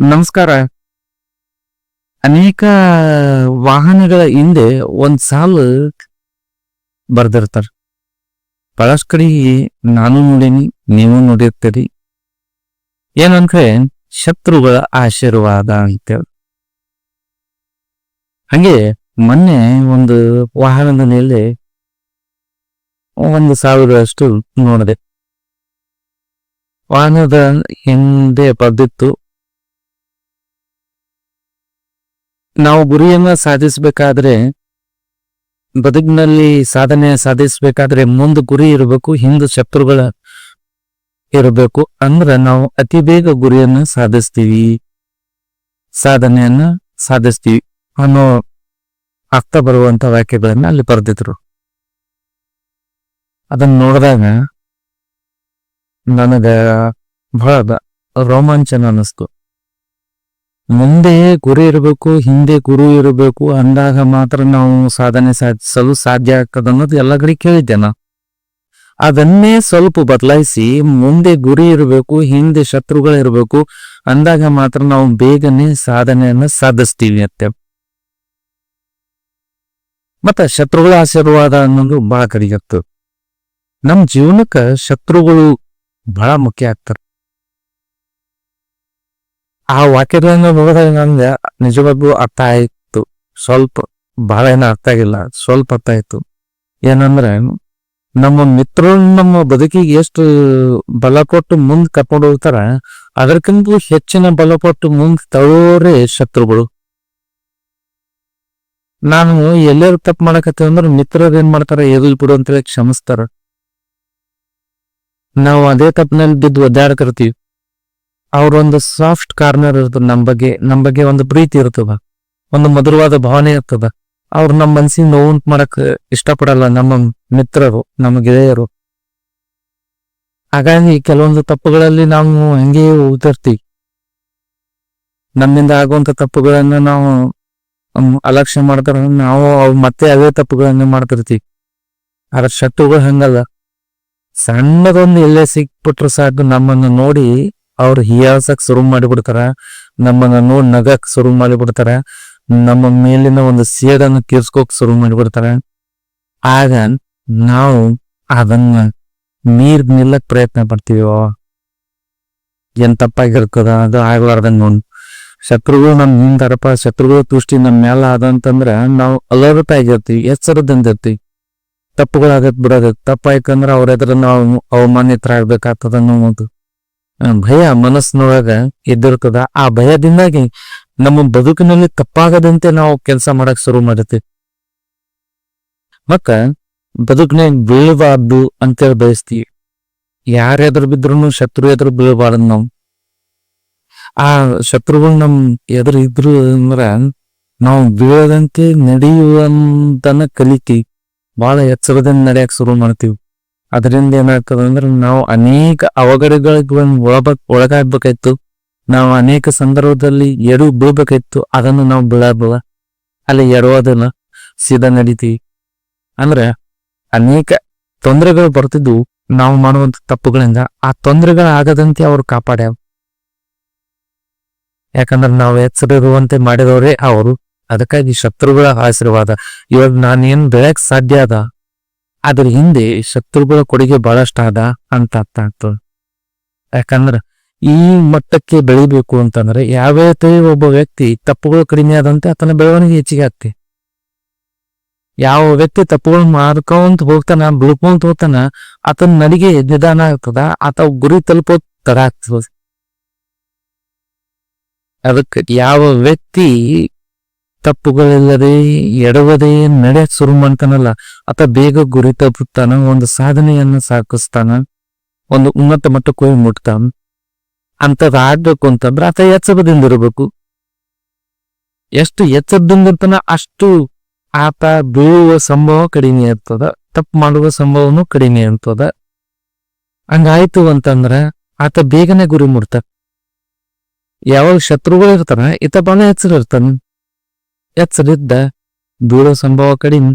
ನಮಸ್ಕಾರ. ಅನೇಕ ವಾಹನಗಳ ಹಿಂದೆ ಒಂದ್ ಸಾಲು ಬರ್ದಿರ್ತಾರ. ಬಹಳಷ್ಟು ಕಡೆ ನಾನು ನೋಡೀನಿ, ನೀವು ನೋಡಿರ್ತೀರಿ. ಏನಂದ್ರೆ ಶತ್ರುಗಳ ಆಶೀರ್ವಾದ ಅಂತೇಳಿ. ಹಂಗೆ ಮೊನ್ನೆ ಒಂದು ವಾಹನದ ಮೇಲೆ ಒಂದು ಸಾವಿರಷ್ಟು ನೋಡಿದೆ. ವಾಹನದ ಹಿಂದೆ ಬರ್ದಿತ್ತು ನಾವು ಗುರಿಯನ್ನ ಸಾಧಿಸಬೇಕಾದ್ರೆ, ಬದುಕಿನಲ್ಲಿ ಸಾಧನೆ ಸಾಧಿಸಬೇಕಾದ್ರೆ ಮುಂದೆ ಗುರಿ ಇರಬೇಕು, ಹಿಂದೆ ಶತ್ರುಗಳ ಇರಬೇಕು ಅಂದ್ರ ನಾವು ಅತಿ ಬೇಗ ಗುರಿಯನ್ನ ಸಾಧಿಸ್ತೀವಿ. ಸಾಧನೆಯನ್ನ ಸಾಧಿಸ್ತೀವಿ ಅನ್ನೋ ಅರ್ಥ ಬರುವಂತ ವಾಕ್ಯಗಳನ್ನ ಅಲ್ಲಿ ಬರೆದಿದ್ರು. ಅದನ್ನ ನೋಡಿದಾಗ ನನಗ ಬಹಳ ರೋಮಾಂಚನ ಅನ್ನಿಸ್ತು. ಮುಂದೆ ಗುರಿ ಇರಬೇಕು, ಹಿಂದೆ ಗುರು ಇರಬೇಕು ಅಂದಾಗ ಮಾತ್ರ ನಾವು ಸಾಧನೆ ಸಾಧಿಸಲು ಸಾಧ್ಯ ಆಗ್ತದೆ ಅನ್ನೋದು ಎಲ್ಲ ಕಡೆ ಕೇಳಿದ್ದೆ ಅದನ್ನೇ ಸ್ವಲ್ಪ ಬದಲಾಯಿಸಿ ಮುಂದೆ ಗುರಿ ಇರಬೇಕು, ಹಿಂದೆ ಶತ್ರುಗಳಿರಬೇಕು ಅಂದಾಗ ಮಾತ್ರ ನಾವು ಬೇಗನೆ ಸಾಧನೆಯನ್ನ ಸಾಧಿಸ್ತೀವಿ ಅಂತ. ಮತ್ತ ಶತ್ರುಗಳ ಆಶೀರ್ವಾದ ಅನ್ನೋದು ಬಹಳ ಕಡಿಗತ್ತು ನಮ್ಮ ಜೀವನಕ್ಕ ಶತ್ರುಗಳು ಬಹಳ ಮುಖ್ಯ ಆಗ್ತಾರೆ. ಆ ವಾಕ್ಯಗಳನ್ನು ನೋಡಿದಾಗ ನನ್ಗೆ ನಿಜವಾಗ್ಲೂ ಅರ್ಥ ಆಯಿತು. ಸ್ವಲ್ಪ, ಬಹಳ ಏನ ಅರ್ಥ ಆಗಿಲ್ಲ, ಸ್ವಲ್ಪ ಅರ್ಥ ಆಯ್ತು. ಏನಂದ್ರೆ, ನಮ್ಮ ಮಿತ್ರರು ನಮ್ಮ ಬದುಕಿಗೆ ಎಷ್ಟು ಬಲ ಕೊಟ್ಟು ಮುಂದೆ ಕರ್ಕೊಂಡು ಹೋಗ್ತಾರ, ಅದಕ್ಕಿಂತ ಹೆಚ್ಚಿನ ಬಲ ಕೊಟ್ಟು ಮುಂದೆ ತಗೋರೆ ಶತ್ರುಗಳು. ನಾನು ಎಲ್ಲರೂ ತಪ್ಪು ಮಾಡಕತ್ತೀವಿ ಅಂದ್ರೆ ಮಿತ್ರರು ಏನ್ ಮಾಡ್ತಾರ, ಎದುರು ಬಿಡು ಅಂತೇಳಿ ಕ್ಷಮಿಸ್ತಾರ. ನಾವು ಅದೇ ತಪ್ಪಿನಲ್ಲಿ ಬಿದ್ದು ಒದ್ದಾಡಕರ್ತೀವಿ ಅವ್ರೊಂದು ಸಾಫ್ಟ್ ಕಾರ್ನರ್ ಇರ್ತದೆ ನಮ್ಮ ಬಗ್ಗೆ ನಮ್ಮ ಬಗ್ಗೆ ಒಂದು ಪ್ರೀತಿ ಇರ್ತದ. ಒಂದು ಮಧುರವಾದ ಭಾವನೆ ಇರ್ತದ. ಅವ್ರು ನಮ್ಮ ಮನ್ಸಿಗೆ ನೋವುಂಟು ಮಾಡಕ್ ಇಷ್ಟಪಡಲ್ಲ ನಮ್ಮ ಮಿತ್ರರು, ನಮ್ಮ ಗೆಳೆಯರು. ಹಾಗಾಗಿ ಕೆಲವೊಂದು ತಪ್ಪುಗಳಲ್ಲಿ ನಾವು ಹಂಗೆ ಉದರ್ತೀವಿ. ನಮ್ಮಿಂದ ಆಗುವಂತ ತಪ್ಪುಗಳನ್ನ ನಾವು ಅಲಕ್ಷ್ಯ ಮಾಡ್ತಾರ ನಾವು ಅವ್ ಮತ್ತೆ ಅದೇ ತಪ್ಪುಗಳನ್ನ ಮಾಡ್ತಿರ್ತೀವಿ. ಆದ್ರೆ ಶತ್ರುಗಳು ಹಂಗಲ್ಲ. ಸಣ್ಣದೊಂದು ಎಲ್ಲೇ ಸಿಕ್ಬಿಟ್ರು ಸಾಕು ನಮ್ಮನ್ನ ನೋಡಿ ಅವ್ರು ಹೀಯಾಳ್ಸಕ್ ಶುರು ಮಾಡಿಬಿಡ್ತಾರ, ನಮ್ಮನ್ನ ನೋಡಿ ನಗಕ್ ಶುರು ಮಾಡಿಬಿಡ್ತಾರ, ನಮ್ಮ ಮೇಲಿನ ಒಂದು ಸೇಡನ್ನು ತೀರ್ಸ್ಕೋಕ್ ಶುರು ಮಾಡಿಬಿಡ್ತಾರ. ಆಗ ನಾವು ಅದನ್ನ ನೀರ್ ನಿಲ್ಲಕ್ ಪ್ರಯತ್ನ ಪಡ್ತೀವೋ ಏನ್ ತಪ್ಪಾಗಿರ್ತದ, ಅದು ಆಗ್ಲಾರ್ದಂಗ ನೋಡ್. ಶತ್ರುಗಳು ನಮ್ ಹಿಂದಾರಪ್ಪ, ಶತ್ರುಗಳ ತುಷ್ಟಿ ನಮ್ ಮೇಲೆ ಅದಂತಂದ್ರ ನಾವು ಅಲರ್ಟ್ ಆಗಿರ್ತೀವಿ ಎಚ್ಚರದಿಂದ ತಪ್ಪುಗಳಾಗತ್ ಬಿಡೋದು ತಪ್ಪಾಯ್ತಂದ್ರ ಅವ್ರ ಎದುರು ನಾವು ಅವಮಾನಿತರಾಗ್ಬೇಕಾಗ್ತದ ಅನ್ನೋದು. ಆ ಭಯ ಮನಸ್ಸಿನೊಳಗ ಎದ್ದಿರ್ತದ. ಆ ಭಯದಿಂದಾಗಿ ನಮ್ಮ ಬದುಕಿನಲ್ಲಿ ತಪ್ಪಾಗದಂತೆ ನಾವು ಕೆಲಸ ಮಾಡಕ್ ಶುರು ಮಾಡಿರ್ತೀವಿ. ಮತ್ತ ಬದುಕಿನಾಗ ಬೀಳಬಾರ್ದು ಅಂತೇಳಿ ಬಯಸ್ತೀವಿ. ಯಾರ ಎದುರು ಬಿದ್ರು ಶತ್ರು ಎದುರು ಬೀಳಬಾರ್ದು ನಾವು. ಆ ಶತ್ರುಗಳು ನಮ್ ಎದುರು ಇದ್ರು ಅಂದ್ರ ನಾವು ಬೀಳದಂತೆ ನಡೆಯುವಂತನ ಕಲಿತಿ ಬಹಳ ಎಚ್ಚರದಿಂದ ನಡೆಯಕ್ ಶುರು ಮಾಡ್ತೀವಿ. ಅದರಿಂದ ಏನಾಗ್ತದೆ ಅಂದ್ರೆ ನಾವು ಅನೇಕ ಅವಘಡಗಳಿಗೆ ಒಳಬ, ಒಳಗಾಗ್ಬೇಕಾಯ್ತು. ನಾವು ಅನೇಕ ಸಂದರ್ಭದಲ್ಲಿ ಎಡು ಬೀಳ್ಬೇಕಾಯ್ತು. ಅದನ್ನು ನಾವು ಬೀಳಬಲ್ಲ. ಅಲ್ಲಿ ಎಡೋದಿಲ್ಲ ಸೀದಾ ನಡೀತೀವಿ. ಅಂದ್ರೆ ಅನೇಕ ತೊಂದರೆಗಳು ಬರ್ತಿದ್ವು. ನಾವು ಮಾಡುವಂತ ತಪ್ಪುಗಳಿಂದ ಆ ತೊಂದರೆಗಳು ಆಗದಂತೆ ಅವ್ರು ಕಾಪಾಡ್ಯಾವ ಯಾಕಂದ್ರೆ ನಾವು ಎಚ್ಚರ ಇರುವಂತೆ ಮಾಡಿದವರೇ ಅವರು. ಅದಕ್ಕಾಗಿ ಶತ್ರುಗಳ ಆಶೀರ್ವಾದ. ಇವಾಗ ನಾನೇನ್ ಬೆಳೆಯಕ್ ಸಾಧ್ಯ ಅದ? ಅದ್ರ ಹಿಂದೆ ಶತ್ರುಗಳ ಕೊಡುಗೆ ಬಹಳಷ್ಟು ಅದ ಅಂತ ಅರ್ಥ ಆಗ್ತದೆ. ಯಾಕಂದ್ರ ಈ ಮಟ್ಟಕ್ಕೆ ಬೆಳಿಬೇಕು ಅಂತಂದ್ರೆ ಯಾವತ್ತೇ ಒಬ್ಬ ವ್ಯಕ್ತಿ ತಪ್ಪುಗಳು ಕಡಿಮೆ ಆದಂತೆ ಆತನ ಬೆಳವಣಿಗೆ ಹೆಚ್ಚಿಗೆ ಆಗ್ತಿ ಯಾವ ವ್ಯಕ್ತಿ ತಪ್ಪುಗಳು ಮಾಡ್ಕೊಂತ ಹೋಗ್ತಾನ, ಬಿಳ್ಕೊಂತ ಹೋಗ್ತಾನ, ಆತನ ನಡಿಗೆ ನಿಧಾನ ಆಗ್ತದ, ಆತ ಗುರಿ ತಲುಪೋ ತಡ ಆಗ್ತದ. ಅದಕ್ಕೆ ಯಾವ ವ್ಯಕ್ತಿ ತಪ್ಪುಗಳಿಲ್ಲದೆ ಎಡವದೇ ನಡೆಯಕ್ ಶುರು ಮಾಡ್ತಾನಲ್ಲ ಆತ ಬೇಗ ಗುರಿ ತಪ್ಪುತ್ತಾನ ಒಂದು ಸಾಧನೆಯನ್ನ ಸಾಕಿಸ್ತಾನ, ಒಂದು ಉನ್ನತ ಮಟ್ಟಕ್ಕೆ ಹೋಗಿ ಮುಟ್ತಾನ. ಅಂತದ್ ಆಗ್ಬೇಕು ಅಂತಂದ್ರೆ ಆತ ಎಚ್ಚರದಿಂದ ಇರಬೇಕು ಎಷ್ಟು ಎಚ್ಚರದಿಂದ ಇರ್ತಾನ ಅಷ್ಟು ಆತ ಬೀಳುವ ಸಂಭವ ಕಡಿಮೆ ಇರ್ತದ ತಪ್ಪು ಮಾಡುವ ಸಂಭವನೂ ಕಡಿಮೆ ಇರ್ತದ ಹಂಗಾಯ್ತು ಅಂತಂದ್ರ ಆತ ಬೇಗನೆ ಗುರಿ ಮುಟ್ತಾನ. ಯಾವಾಗ ಶತ್ರುಗಳು ಇರ್ತಾನ ಈತ ಬಹಳ ಎಚ್ಚರ ಇರ್ತಾನ. ಎಚ್ಚರಿದ್ದ ಬೀಳೋ ಸಂಭವ ಕಡಿಮೆ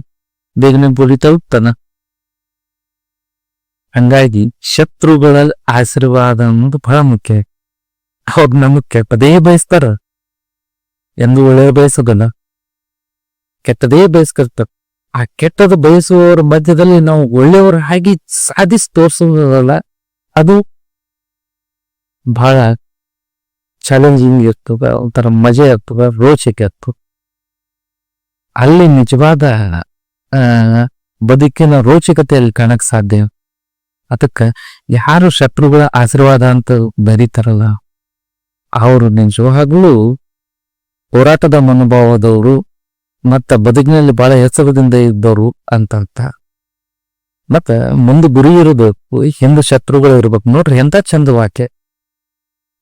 ಬೇಗನೆ ಗುರಿ ತಲುಪ್ತಾನ ಹಂಗಾಗಿ ಶತ್ರುಗಳ ಆಶೀರ್ವಾದ ಅನ್ನೋದು ಬಹಳ ಮುಖ್ಯ. ಅವ್ರು ನಮಗ್ ಪದೇ ಬಯಸ್ತಾರ. ಎಂದು ಒಳ್ಳೆಯ ಬಯಸೋದಲ್ಲ. ಕೆಟ್ಟದೇ ಬಯಸ್ತಿರ್ತಾರ ಆ ಕೆಟ್ಟದ ಬಯಸುವವರ ಮಧ್ಯದಲ್ಲಿ ನಾವು ಒಳ್ಳೆಯವರು ಹಾಗೆ ಸಾಧಿಸಿ ತೋರಿಸೋದಲ್ಲ, ಅದು ಬಹಳ ಚಾಲೆಂಜಿಂಗ್ ಇರ್ತದ, ಒಂಥರ ಮಜೆ ಇರ್ತದ, ರೋಚಕ ಇರ್ತದ. ಅಲ್ಲಿ ನಿಜವಾದ ಬದುಕಿನ ರೋಚಕತೆಯಲ್ಲಿ ಕಾಣಕ್ ಸಾಧ್ಯ. ಅದಕ್ಕೆ ಯಾರು ಶತ್ರುಗಳ ಆಶೀರ್ವಾದ ಅಂತ ಬರೀತಾರಲ್ಲ, ಅವರು ನಿಜವಾಗ್ಲೂ ಹೋರಾಟದ ಮನೋಭಾವದವರು ಮತ್ತ ಬದುಕಿನಲ್ಲಿ ಬಹಳ ಹೆಸರದಿಂದ ಇದ್ದವರು ಅಂತ ಮತ್ತ ಮುಂದೆ ಗುರಿ ಇರಬೇಕು ಹಿಂದೆ ಶತ್ರುಗಳು ಇರ್ಬೇಕು. ನೋಡ್ರಿ ಎಂತ ಚಂದ ವಾಕ್ಯ.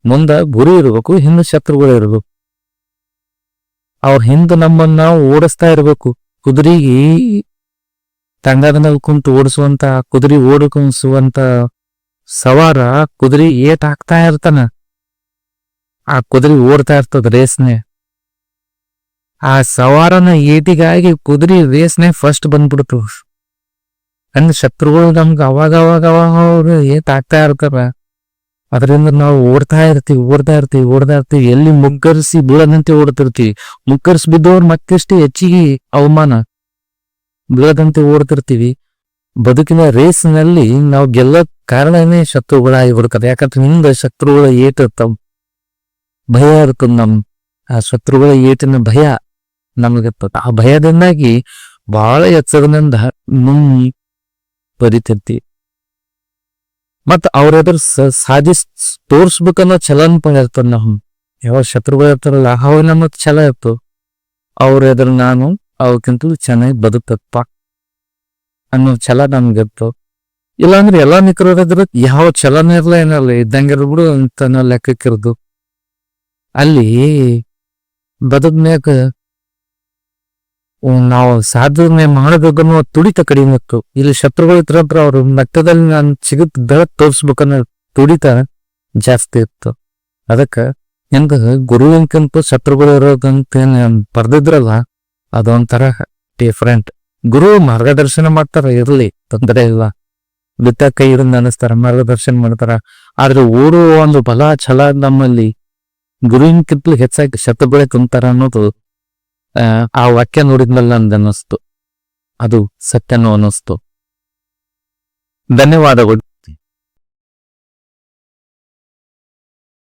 ಮುಂದ ಗುರಿ ಇರಬೇಕು, ಹಿಂದೆ ಶತ್ರುಗಳು ಇರ್ಬೇಕು. ಅವ್ರ ಹಿಂದ ನಮ್ಮನ್ನ ನಾವು ಓಡಿಸ್ತಾ ಇರಬೇಕು. ಕುದುರೆಗೆ ತಂಡದ ಮೇಲೆ ಕುಂತು ಓಡಿಸುವಂತ, ಕುದುರೆ ಓಡಿಸುವಂತ ಸವಾರ ಕುದುರೆ ಏಟ್ ಹಾಕ್ತಾ ಇರ್ತಾನ. ಆ ಕುದುರೆ ಓಡ್ತಾ ಇರ್ತದ ರೇಸ್ನೆ. ಆ ಸವಾರನ ಏಟಿಗಾಗಿ ಕುದುರೆ ರೇಸ್ನೆ ಫಸ್ಟ್ ಬಂದ್ಬಿಡ್ತು. ಅಂದ್ರೆ ಶತ್ರುಗಳು ನಮ್ಗೆ ಅವಾಗ ಅವಾಗ ಅವಾಗ ಅವ್ರು ಏಟ್ ಹಾಕ್ತಾ ಇರ್ತಾರ. ಅದರಿಂದ ನಾವು ಓಡ್ತಾ ಇರ್ತೀವಿ ಓಡ್ತಾ ಇರ್ತೀವಿ ಓಡ್ತಾ ಇರ್ತೀವಿ. ಎಲ್ಲಿ ಮುಗ್ಗರಿಸಿ ಬೀಳದಂತೆ ಓಡ್ತಿರ್ತೀವಿ ಮುಗ್ಗರಿಸಿ ಬಿದ್ದವ್ರು ಮತ್ತಷ್ಟು ಹೆಚ್ಚಿಗೆ ಅವಮಾನ. ಬೀಳದಂತೆ ಓಡ್ತಿರ್ತೀವಿ ಬದುಕಿನ ರೇಸ್ನಲ್ಲಿ ನಾವು ಗೆಲ್ಲ ಕಾರಣನೇ ಶತ್ರುಗಳಾಗಿ ಬಿಡ್ತಾರೆ ಯಾಕಂದ್ರೆ ಹಿಂದೆ ಶತ್ರುಗಳ ಏಟ್ ಭಯ ಇರ್ತದ ನಮ್, ಆ ಶತ್ರುಗಳ ಏಟಿನ ಭಯ ನಮಗೆ ಆ ಭಯದಿಂದಾಗಿ ಬಹಳ ಎಚ್ಚರದಿಂದ ನುಂಗಿ ಬರಿತಿರ್ತೀವಿ ಮತ್ತ ಅವ್ರ ಎದುರು ಸಾಧಿಸ್ ತೋರ್ಸ್ಬೇಕನ್ನೋ ಪಡ ಇರ್ತದ ನಾವು ಯಾವ ಶತ್ರುಗಳು ಇರ್ತಾರಲ್ಲ ಅವ ನಮ್ಮ ಛಲ ಇತ್ತು ಅವ್ರ ಎದುರು ನಾನು ಅವಕ್ಕಿಂತ ಚೆನ್ನಾಗಿ ಬದುಕಪ್ಪ ಅನ್ನೋ ಛಲ ನಮ್ಗಿತ್ತು ಇಲ್ಲಾಂದ್ರೆ ಎಲ್ಲಾ ಎದುರು ಯಾವ ಛಲನ ಇರಲ್ಲ ಏನಲ್ಲ ಇದ್ದಂಗೆ ಬಿಡು ಅಂತ ಲೆಕ್ಕಕ್ಕಿರ್ದು ಅಲ್ಲಿ ಬದುಕ್ಮ್ಯಾಗ ನಾವು ಸಾಧನೆ ಮಾಡಬೇಕನ್ನೋ ತುಡಿತ ಕಡಿಮೆ ಇಲ್ಲಿ ಶತ್ರುಗಳು ಹತ್ರ ಅವ್ರ ಮಟ್ಟದಲ್ಲಿ ನಾನು ಸಿಗುತ್ತ ಬೆಳ ತೋರಿಸ್ಬೇಕನ್ನೋ ತುಡಿತ ಜಾಸ್ತಿ ಇತ್ತು. ಅದಕ್ಕ ಹೆಂಗ ಗುರುವಿನ್ಕಿಂತ ಶತ್ರುಗಳು ಇರೋದಂತ ಬರ್ದಿದ್ರಲ್ಲ, ಅದೊಂಥರ ಡಿಫ್ರೆಂಟ್ ಗುರು ಮಾರ್ಗದರ್ಶನ ಮಾಡ್ತಾರ, ಇರ್ಲಿ, ತೊಂದರೆ ಇಲ್ಲ. ಬಿತ್ತ ಕೈ ಇರಿಂದ ಅನಿಸ್ತಾರ ಮಾರ್ಗದರ್ಶನ ಮಾಡ್ತಾರ. ಆದ್ರೆ ಓಡುವ ಒಂದು ಬಲ ಛಲ ನಮ್ಮಲ್ಲಿ. ಗುರುವಿನ್ಕಿಂತಲೂ ಹೆಚ್ಚಾಗಿ ಶತ್ರುಗಳೇ ತುಂಬ್ತಾರ ಅನ್ನೋದು ಆ ವಾಕ್ಯ ನೋಡಿದ್ಮೇಲೆ ನಂದು ಅನ್ನಿಸ್ತು ಅದು ಸತ್ಯನೂ ಅನ್ನಿಸ್ತು. ಧನ್ಯವಾದಗಳು.